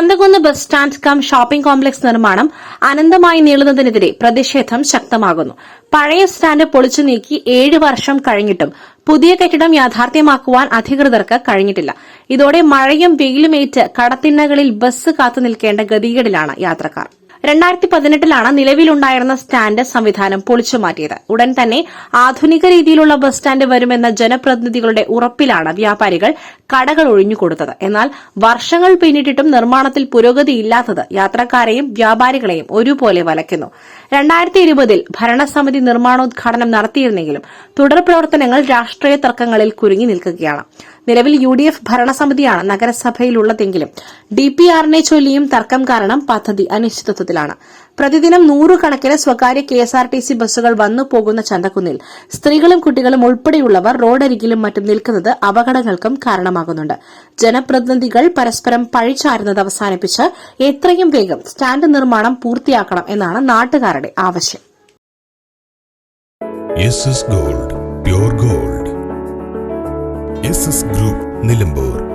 Chanthakunnu bus stand cum shopping complex നിർമ്മാണം അനന്തമായി നീളുന്നതിനെതിരെ പ്രതിഷേധം ശക്തമാകുന്നു. പഴയ സ്റ്റാൻഡ് പൊളിച്ചു നീക്കി ഏഴ് വർഷം കഴിഞ്ഞിട്ടും പുതിയ കെട്ടിടം യാഥാർത്ഥ്യമാക്കുവാൻ അധികൃതർക്ക് കഴിഞ്ഞിട്ടില്ല. ഇതോടെ മഴയും വെയിലുമേറ്റ് കടത്തിണ്ണകളിൽ ബസ് കാത്തു നിൽക്കേണ്ട ഗതികേടിലാണ് യാത്രക്കാർ. രണ്ടായിരത്തി പതിനെട്ടിലാണ് നിലവിലുണ്ടായിരുന്ന സ്റ്റാൻഡ് സംവിധാനം പൊളിച്ചു മാറ്റിയത്. ഉടൻ തന്നെ ആധുനിക രീതിയിലുള്ള ബസ് സ്റ്റാൻഡ് വരുമെന്ന ജനപ്രതിനിധികളുടെ ഉറപ്പിലാണ് വ്യാപാരികൾ കടകൾ ഒഴിഞ്ഞുകൊടുത്തത് എന്നാൽ വർഷങ്ങൾ പിന്നിട്ടിട്ടും നിർമ്മാണത്തിൽ പുരോഗതിയില്ലാത്തത് യാത്രക്കാരെയും വ്യാപാരികളെയും ഒരുപോലെ വലയ്ക്കുന്നു. രണ്ടായിരത്തി ഇരുപതിൽ ഭരണസമിതി നിർമ്മാണോദ്ഘാടനം നടത്തിയിരുന്നെങ്കിലും തുടർ പ്രവർത്തനങ്ങൾ രാഷ്ട്രീയ തർക്കങ്ങളിൽ കുരുങ്ങി നിൽക്കുകയാണ്. നിലവിൽ യു ഡി എഫ് ഭരണസമിതിയാണ് നഗരസഭയിലുള്ളതെങ്കിലും ഡി പി ആറിനെ ചൊല്ലിയും തർക്കം കാരണം പദ്ധതി അനിശ്ചിതത്വത്തിലാണ്. പ്രതിദിനം നൂറുകണക്കിന് സ്വകാര്യ K S R T C ബസ്സുകൾ വന്നു പോകുന്ന ചന്തക്കുന്നിൽ സ്ത്രീകളും കുട്ടികളും ഉൾപ്പെടെയുള്ളവർ റോഡരികിലും മറ്റും നിൽക്കുന്നത് അപകടങ്ങൾക്കും കാരണമാകുന്നുണ്ട്. ജനപ്രതിനിധികൾ പരസ്പരം പഴിച്ചാരുന്നത് അവസാനിപ്പിച്ച് എത്രയും വേഗം സ്റ്റാൻഡ് നിർമ്മാണം പൂർത്തിയാക്കണം എന്നാണ് നാട്ടുകാരുടെ ആവശ്യം. Gold group Nilambur.